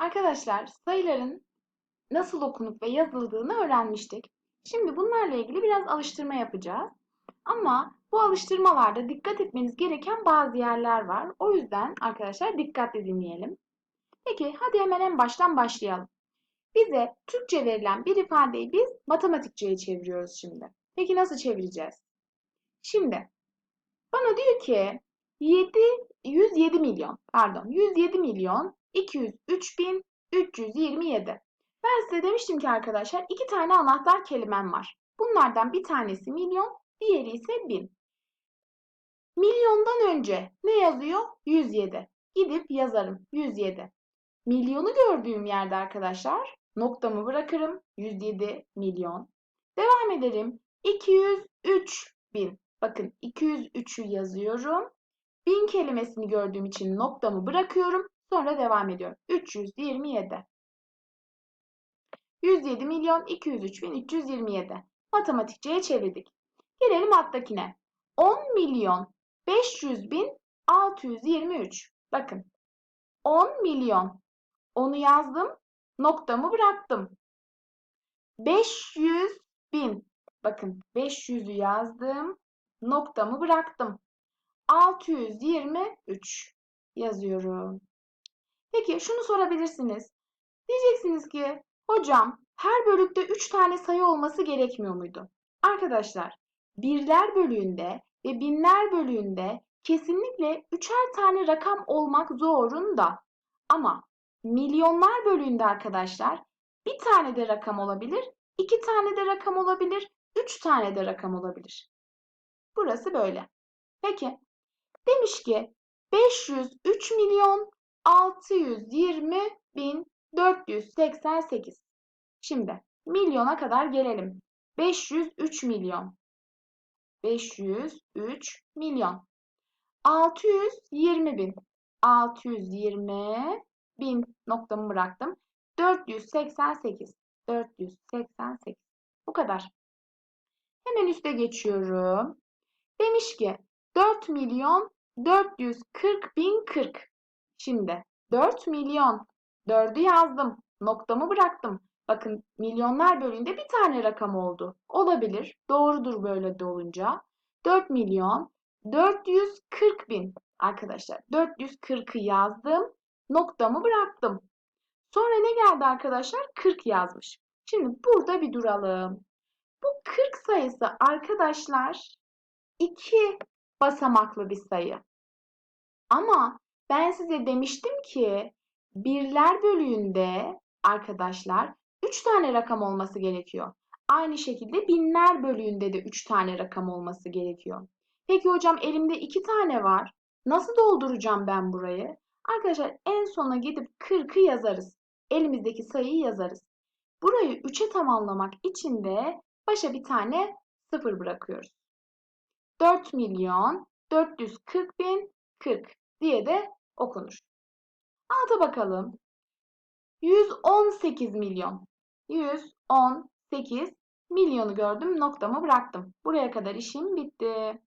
Arkadaşlar sayıların nasıl okunup ve yazıldığını öğrenmiştik. Şimdi bunlarla ilgili biraz alıştırma yapacağız. Ama bu alıştırmalarda dikkat etmeniz gereken bazı yerler var. O yüzden arkadaşlar dikkatli dinleyelim. Peki hadi hemen en baştan başlayalım. Bize Türkçe verilen bir ifadeyi biz matematikçeye çeviriyoruz şimdi. Peki nasıl çevireceğiz? Şimdi bana diyor ki 7 107 milyon pardon 107 milyon 203 bin 327. Ben size demiştim ki arkadaşlar iki tane anahtar kelimem var. Bunlardan bir tanesi milyon, diğeri ise bin. Milyondan önce ne yazıyor? 107. Gidip yazarım 107. Milyonu gördüğüm yerde arkadaşlar noktamı bırakırım 107 milyon. Devam ederim 203 bin. Bakın 203'ü yazıyorum. Bin kelimesini gördüğüm için noktamı bırakıyorum. Sonra devam ediyorum. 327. 107 milyon 203 bin 327. Matematikçiye çevirdik. Gelelim alttakine. 10 milyon 500 bin 623. Bakın. 10 milyon. Onu yazdım. Noktamı bıraktım. 500 bin. Bakın 500'ü yazdım. Noktamı bıraktım. 623 yazıyorum. Peki şunu sorabilirsiniz. Diyeceksiniz ki hocam her bölükte 3 tane sayı olması gerekmiyor muydu? Arkadaşlar birler bölüğünde ve binler bölüğünde kesinlikle üçer tane rakam olmak zorunda. Ama milyonlar bölüğünde arkadaşlar bir tane de rakam olabilir, iki tane de rakam olabilir, üç tane de rakam olabilir. Burası böyle. Peki demiş ki 503 milyon 620 bin 488. Şimdi milyona kadar gelelim. 503 milyon. 503 milyon. 620 bin. 620 bin noktamı bıraktım. 488. 488. Bu kadar. Hemen üste geçiyorum. Demiş ki 4 milyon 440 bin 40. Şimdi 4 milyon 4'ü yazdım. Noktamı bıraktım. Bakın milyonlar bölüğünde bir tane rakam oldu. Olabilir. Doğrudur böyle de olunca. 4 milyon 440 bin. Arkadaşlar 440'ı yazdım. Noktamı bıraktım. Sonra ne geldi arkadaşlar? 40 yazmış. Şimdi burada bir duralım. Bu 40 sayısı arkadaşlar 2 basamaklı bir sayı. Ama ben size demiştim ki birler bölüğünde arkadaşlar 3 tane rakam olması gerekiyor. Aynı şekilde binler bölüğünde de 3 tane rakam olması gerekiyor. Peki hocam elimde 2 tane var. Nasıl dolduracağım ben burayı? Arkadaşlar en sona gidip 40'ı yazarız. Elimizdeki sayıyı yazarız. Burayı 3'e tamamlamak için de başa bir tane 0 bırakıyoruz. 4 milyon 440 bin 40 diye de okunur. Alta bakalım. 118 milyon. 118 milyonu gördüm. Noktamı bıraktım. Buraya kadar işim bitti.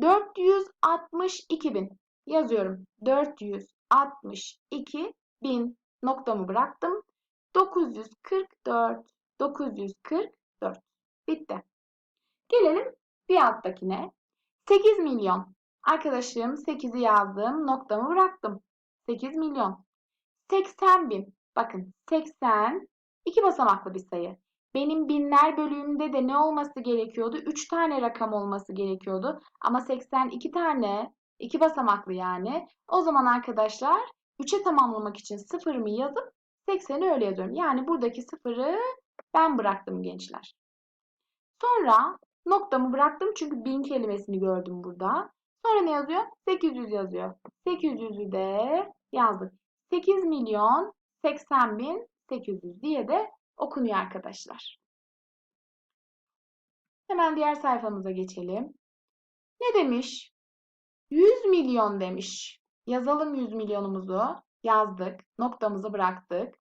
462 bin. Yazıyorum. 462 bin noktamı bıraktım. 944. 944. Bitti. Gelelim bir alttakine. 8 milyon. Arkadaşım 8'i yazdım. Noktamı bıraktım. 8 milyon. 80 bin. Bakın 80 iki basamaklı bir sayı. Benim binler bölümünde de ne olması gerekiyordu? 3 tane rakam olması gerekiyordu. Ama 82 tane, iki basamaklı yani. O zaman arkadaşlar 3'e tamamlamak için sıfırımı yazıp 80'i öyle yazıyorum. Yani buradaki sıfırı ben bıraktım gençler. Sonra noktamı bıraktım çünkü bin kelimesini gördüm burada. Sonra ne yazıyor? 800 yazıyor. 800'ü de yazdık. 8 milyon 80 bin 800 diye de okunuyor arkadaşlar. Hemen diğer sayfamıza geçelim. Ne demiş? 100 milyon demiş. Yazalım 100 milyonumuzu. Yazdık. Noktamızı bıraktık.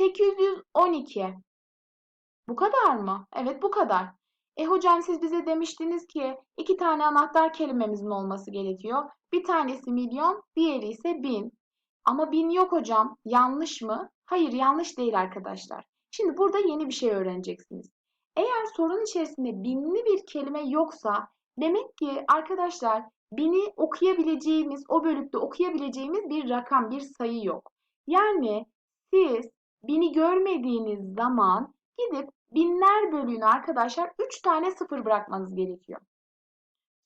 812. Bu kadar mı? Evet bu kadar. E hocam siz bize demiştiniz ki iki tane anahtar kelimemizin olması gerekiyor. Bir tanesi milyon, diğeri ise bin. Ama bin yok hocam. Yanlış mı? Hayır yanlış değil arkadaşlar. Şimdi burada yeni bir şey öğreneceksiniz. Eğer sorun içerisinde binli bir kelime yoksa demek ki arkadaşlar bini okuyabileceğimiz, o bölükte okuyabileceğimiz bir rakam, bir sayı yok. Yani siz bini görmediğiniz zaman gidip binler bölüğüne arkadaşlar 3 tane sıfır bırakmanız gerekiyor.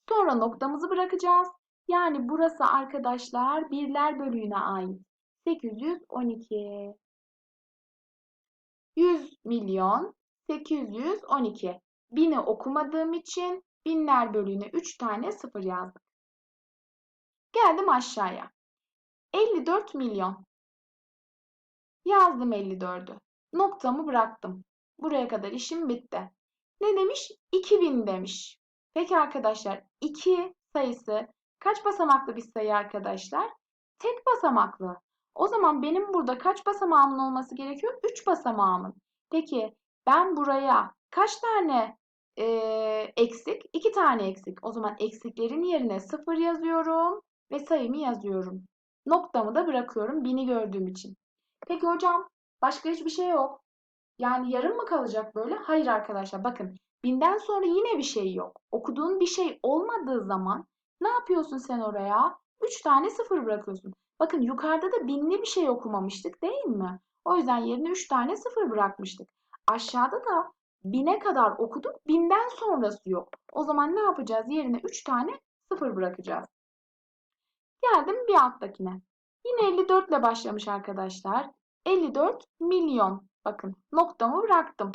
Sonra noktamızı bırakacağız. Yani burası arkadaşlar birler bölüğüne ait. 812. 100 milyon 812. Bini okumadığım için binler bölüğüne 3 tane sıfır yazdım. Geldim aşağıya. 54 milyon. Yazdım 54'ü. Noktamı bıraktım. Buraya kadar işim bitti. Ne demiş? 2000 demiş. Peki arkadaşlar 2 sayısı kaç basamaklı bir sayı arkadaşlar? Tek basamaklı. O zaman benim burada kaç basamağımın olması gerekiyor? 3 basamağımın. Peki ben buraya kaç tane e, eksik? 2 tane eksik. O zaman eksiklerin yerine 0 yazıyorum ve sayımı yazıyorum. Noktamı da bırakıyorum bini gördüğüm için. Peki hocam başka hiçbir şey yok. Yani yarım mı kalacak böyle? Hayır arkadaşlar bakın binden sonra yine bir şey yok. Okuduğun bir şey olmadığı zaman ne yapıyorsun sen oraya? 3 tane sıfır bırakıyorsun. Bakın yukarıda da binli bir şey okumamıştık değil mi? O yüzden yerine 3 tane sıfır bırakmıştık. Aşağıda da bine kadar okuduk. Binden sonrası yok. O zaman ne yapacağız? Yerine 3 tane sıfır bırakacağız. Geldim bir alttakine. Yine 54 ile başlamış arkadaşlar. 54 milyon. Bakın noktamı bıraktım.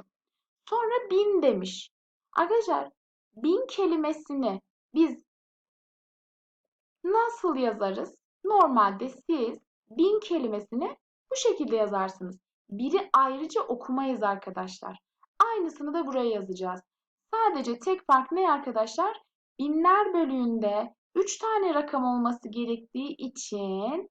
Sonra bin demiş. Arkadaşlar bin kelimesini biz nasıl yazarız? Normalde siz bin kelimesini bu şekilde yazarsınız. Biri ayrıca okumayız arkadaşlar. Aynısını da buraya yazacağız. Sadece tek fark ne arkadaşlar? Binler bölüğünde 3 tane rakam olması gerektiği için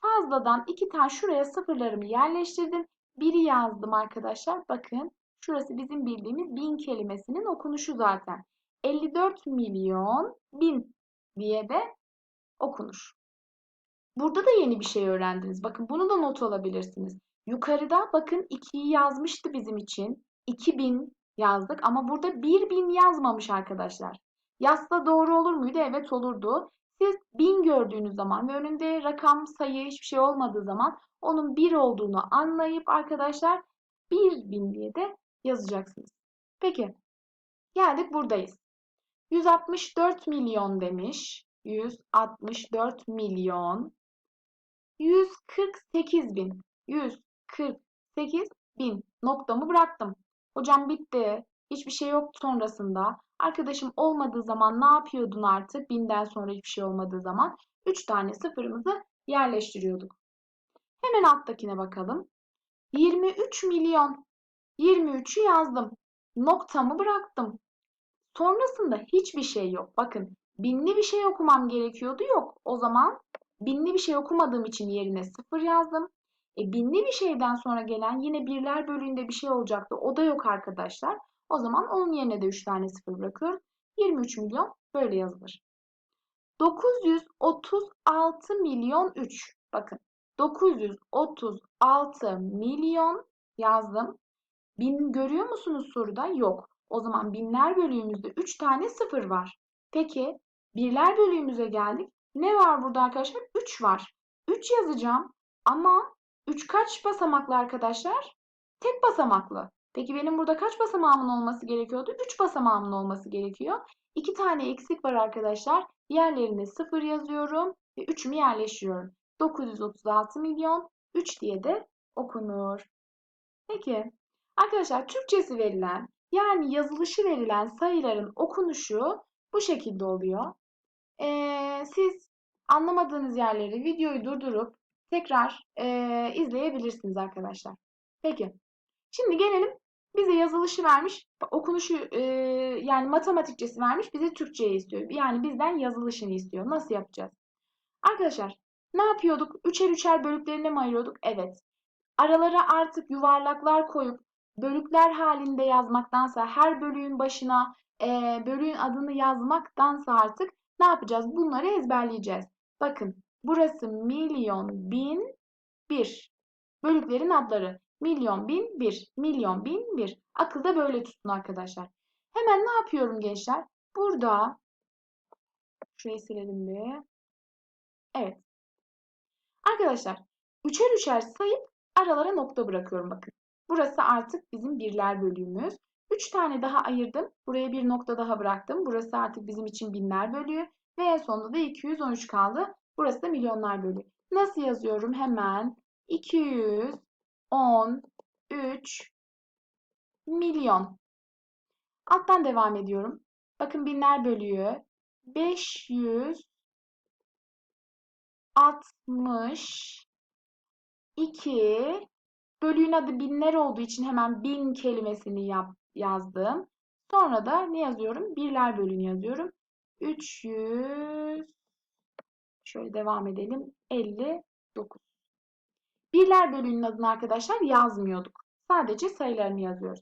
fazladan 2 tane şuraya sıfırlarımı yerleştirdim. Biri yazdım arkadaşlar. Bakın şurası bizim bildiğimiz bin kelimesinin okunuşu zaten. 54 milyon bin diye de okunur. Burada da yeni bir şey öğrendiniz. Bakın bunu da not alabilirsiniz. Yukarıda bakın 2'yi yazmıştı bizim için. 2000 yazdık ama burada 1000 yazmamış arkadaşlar. Yazsa doğru olur muydu? Evet olurdu. Siz 1000 gördüğünüz zaman ve önünde rakam, sayı hiçbir şey olmadığı zaman onun 1 olduğunu anlayıp arkadaşlar 1000 diye de yazacaksınız. Peki geldik buradayız. 164 milyon demiş. 164 milyon 148 bin 148 bin noktamı bıraktım. Hocam bitti. Hiçbir şey yok sonrasında. Arkadaşım olmadığı zaman ne yapıyordun artık? Binden sonra hiçbir şey olmadığı zaman 3 tane sıfırımızı yerleştiriyorduk. Hemen alttakine bakalım. 23 milyon. 23'ü yazdım. Noktamı bıraktım. Sonrasında hiçbir şey yok. Bakın binli bir şey okumam gerekiyordu. Yok. O zaman binli bir şey okumadığım için yerine sıfır yazdım. E, binli bir şeyden sonra gelen yine birler bölüğünde bir şey olacaktı. O da yok arkadaşlar. O zaman onun yerine de 3 tane sıfır bırakıyorum. 23 milyon böyle yazılır. 936 milyon 3. Bakın 936 milyon yazdım. Bin görüyor musunuz soruda? Yok. O zaman binler bölüğümüzde 3 tane sıfır var. Peki birler bölüğümüze geldik. Ne var burada arkadaşlar? 3 var. 3 yazacağım ama 3 kaç basamaklı arkadaşlar? Tek basamaklı. Peki benim burada kaç basamağımın olması gerekiyordu? 3 basamağımın olması gerekiyor. 2 tane eksik var arkadaşlar. Diğerlerine 0 yazıyorum ve 3'ümü yerleştiriyorum. 936 milyon 3 diye de okunur. Peki arkadaşlar Türkçesi verilen yani yazılışı verilen sayıların okunuşu bu şekilde oluyor. Ee, siz anlamadığınız yerleri videoyu durdurup tekrar e, izleyebilirsiniz arkadaşlar. Peki. Şimdi gelelim bize yazılışı vermiş, okunuşu e, yani matematikçesi vermiş, bize Türkçeyi istiyor. Yani bizden yazılışını istiyor. Nasıl yapacağız? Arkadaşlar ne yapıyorduk? Üçer üçer bölüklerine mi ayırıyorduk? Evet. Aralara artık yuvarlaklar koyup bölükler halinde yazmaktansa her bölüğün başına e, bölüğün adını yazmaktansa artık ne yapacağız? Bunları ezberleyeceğiz. Bakın burası milyon bin bir. bölüklerin adları. Milyon, bin, bir. Milyon, bin, bir. Akılda böyle tutun arkadaşlar. Hemen ne yapıyorum gençler? Burada şurayı silelim bir. Evet. Arkadaşlar üçer üçer sayıp aralara nokta bırakıyorum bakın. Burası artık bizim birler bölüğümüz. 3 tane daha ayırdım. Buraya bir nokta daha bıraktım. Burası artık bizim için binler bölüğü. Ve en sonunda da 213 kaldı. Burası da milyonlar bölüğü. Nasıl yazıyorum? Hemen 213 milyon. Alttan devam ediyorum. Bakın binler bölüğü 562 bölüğün adı binler olduğu için hemen bin kelimesini yap, yazdım. Sonra da ne yazıyorum? Birler bölüğünü yazıyorum. 300 şöyle devam edelim. 59. Birler bölüğünün adını arkadaşlar yazmıyorduk. Sadece sayılarını yazıyoruz.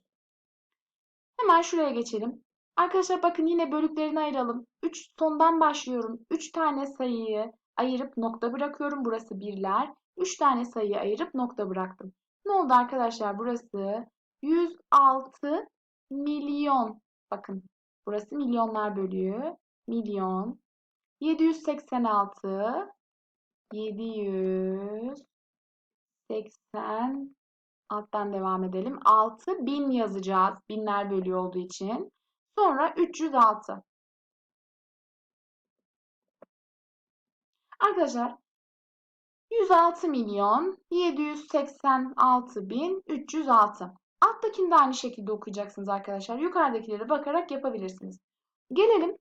Hemen şuraya geçelim. Arkadaşlar bakın yine bölüklerini ayıralım. 3 sondan başlıyorum. 3 tane sayıyı ayırıp nokta bırakıyorum. Burası birler. 3 tane sayıyı ayırıp nokta bıraktım. Ne oldu arkadaşlar? Burası 106 milyon. Bakın burası milyonlar bölüğü. Milyon. 786 780 alttan devam edelim. 6 bin yazacağız. Binler bölüğü olduğu için. Sonra 306. Arkadaşlar 106 milyon 786 bin 306. Alttakini de aynı şekilde okuyacaksınız arkadaşlar. Yukarıdakilere bakarak yapabilirsiniz. Gelelim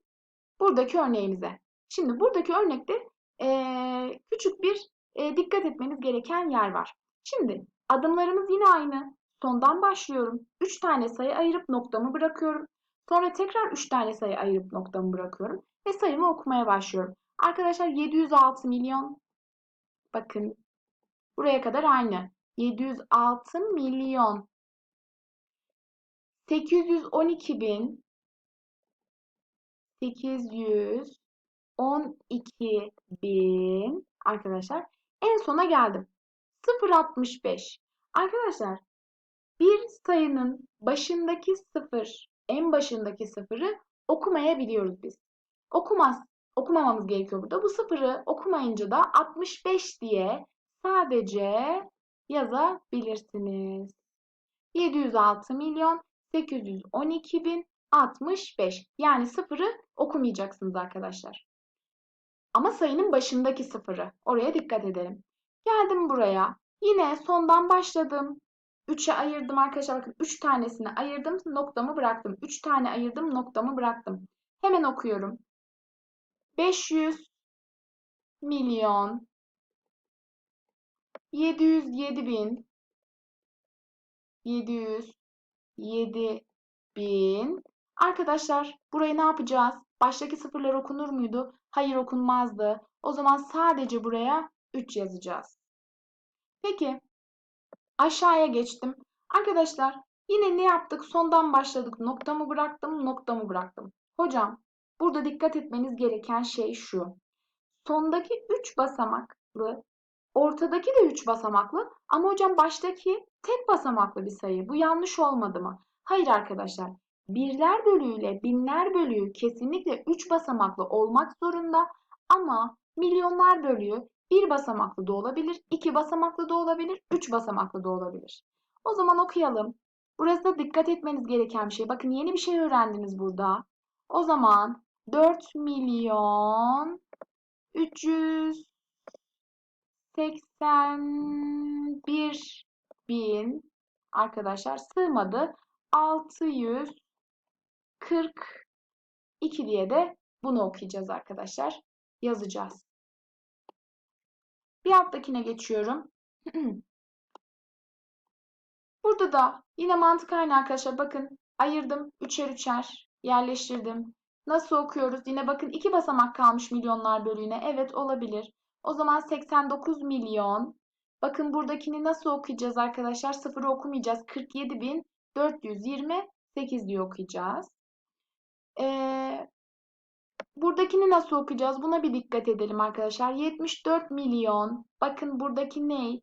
buradaki örneğimize. Şimdi buradaki örnekte e, küçük bir e, dikkat etmeniz gereken yer var. Şimdi adımlarımız yine aynı. Sondan başlıyorum. 3 tane sayı ayırıp noktamı bırakıyorum. Sonra tekrar 3 tane sayı ayırıp noktamı bırakıyorum. Ve sayımı okumaya başlıyorum. Arkadaşlar 706 milyon. Bakın buraya kadar aynı. 706 milyon. 812 bin 812 bin arkadaşlar en sona geldim. 0.65 arkadaşlar bir sayının başındaki sıfır en başındaki sıfırı okumayabiliyoruz biz. Okumaz, okumamamız gerekiyor burada. Bu sıfırı okumayınca da 65 diye sadece yazabilirsiniz. 706 milyon 812 bin 65. Yani sıfırı okumayacaksınız arkadaşlar. Ama sayının başındaki sıfırı. Oraya dikkat edelim. Geldim buraya. Yine sondan başladım. 3'e ayırdım arkadaşlar. Bakın 3 tanesini ayırdım. Noktamı bıraktım. 3 tane ayırdım. Noktamı bıraktım. Hemen okuyorum. 500 milyon 707 bin 707 bin Arkadaşlar burayı ne yapacağız? Baştaki sıfırlar okunur muydu? Hayır okunmazdı. O zaman sadece buraya 3 yazacağız. Peki aşağıya geçtim. Arkadaşlar yine ne yaptık? Sondan başladık. Noktamı bıraktım, noktamı bıraktım. Hocam burada dikkat etmeniz gereken şey şu. Sondaki 3 basamaklı, ortadaki de 3 basamaklı ama hocam baştaki tek basamaklı bir sayı. Bu yanlış olmadı mı? Hayır arkadaşlar. Birler bölüğüyle binler bölüğü kesinlikle 3 basamaklı olmak zorunda ama milyonlar bölüğü bir basamaklı da olabilir, iki basamaklı da olabilir, üç basamaklı da olabilir. O zaman okuyalım. Burası da dikkat etmeniz gereken bir şey. Bakın yeni bir şey öğrendiniz burada. O zaman 4 milyon 381 bin arkadaşlar sığmadı. 600 42 diye de bunu okuyacağız arkadaşlar. Yazacağız. Bir alttakine geçiyorum. Burada da yine mantık aynı arkadaşlar. Bakın ayırdım. Üçer üçer yerleştirdim. Nasıl okuyoruz? Yine bakın iki basamak kalmış milyonlar bölüğüne. Evet olabilir. O zaman 89 milyon. Bakın buradakini nasıl okuyacağız arkadaşlar? Sıfırı okumayacağız. 47.428 diye okuyacağız. Ee, buradakini nasıl okuyacağız? Buna bir dikkat edelim arkadaşlar. 74 milyon. Bakın buradaki ne?